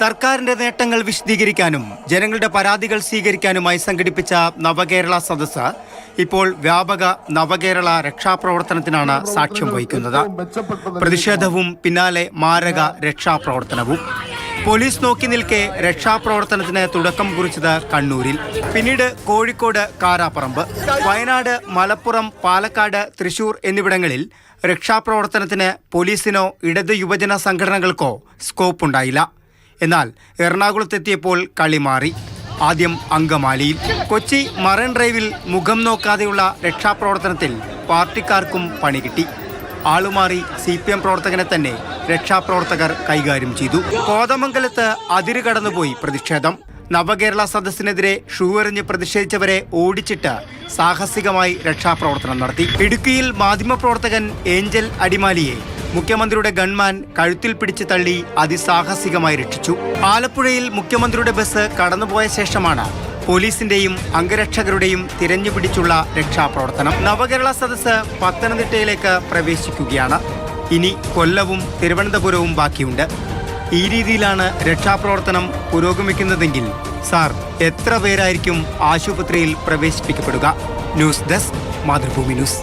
സർക്കാരിന്റെ നേട്ടങ്ങൾ വിശദീകരിക്കാനും ജനങ്ങളുടെ പരാതികൾ സ്വീകരിക്കാനുമായി സംഘടിപ്പിച്ച നവകേരള സദസ്സ് ഇപ്പോൾ വ്യാപക നവകേരള രക്ഷാപ്രവർത്തനത്തിനാണ് സാക്ഷ്യം വഹിക്കുന്നത്. പ്രതിഷേധവും പിന്നാലെ മാരക രക്ഷാപ്രവർത്തനവും. പോലീസ് നോക്കി നിൽക്കെ രക്ഷാപ്രവർത്തനത്തിന് തുടക്കം കുറിച്ചത് കണ്ണൂരിൽ. പിന്നീട് കോഴിക്കോട് കാരാപ്പറമ്പ്. വയനാട് മലപ്പുറം പാലക്കാട് തൃശൂർ എന്നിവിടങ്ങളിൽ രക്ഷാപ്രവർത്തനത്തിന് പോലീസിനോ ഇടത് യുവജന സംഘടനകൾക്കോ സ്കോപ്പ് ഉണ്ടായില്ല എന്നാൽ എറണാകുളത്തെത്തിയപ്പോൾ കളി മാറി. ആദ്യം അങ്കമാലിയിൽ. കൊച്ചി മറൈൻ ഡ്രൈവിൽ മുഖം നോക്കാതെയുള്ള രക്ഷാപ്രവർത്തനത്തിൽ പാർട്ടിക്കാർക്കും പണി കിട്ടി. ആളുമാറി സി പി എം പ്രവർത്തകനെ തന്നെ രക്ഷാപ്രവർത്തകർ കൈകാര്യം ചെയ്തു. കോതമംഗലത്ത് അതിര് കടന്നുപോയി പ്രതിഷേധം. നവകേരള സദസ്സിനെതിരെ ഷൂ എറിഞ്ഞ് പ്രതിഷേധിച്ചവരെ ഓടിച്ചിട്ട് സാഹസികമായി രക്ഷാപ്രവർത്തനം നടത്തി. ഇടുക്കിയിൽ മാധ്യമപ്രവർത്തകൻ ഏഞ്ചൽ അടിമാലിയെ മുഖ്യമന്ത്രിയുടെ ഗൺമാൻ കഴുത്തിൽ പിടിച്ച് തള്ളി അതിസാഹസികമായി രക്ഷിച്ചു. ആലപ്പുഴയിൽ മുഖ്യമന്ത്രിയുടെ ബസ് കടന്നുപോയ ശേഷമാണ് പോലീസിന്റെയും അംഗരക്ഷകരുടെയും തിരഞ്ഞുപിടിച്ചുള്ള രക്ഷാപ്രവർത്തനം. നവകേരള സദസ്സ് പത്തനംതിട്ടയിലേക്ക് പ്രവേശിക്കുകയാണ്. ഇനി കൊല്ലവും തിരുവനന്തപുരവും ബാക്കിയുണ്ട്. ഈ രീതിയിലാണ് രക്ഷാപ്രവർത്തനം പുരോഗമിക്കുന്നതെങ്കിൽ സാർ എത്ര പേരായിരിക്കും ആശുപത്രിയിൽ പ്രവേശിപ്പിക്കപ്പെടുക? News desk Mathrubhumi news.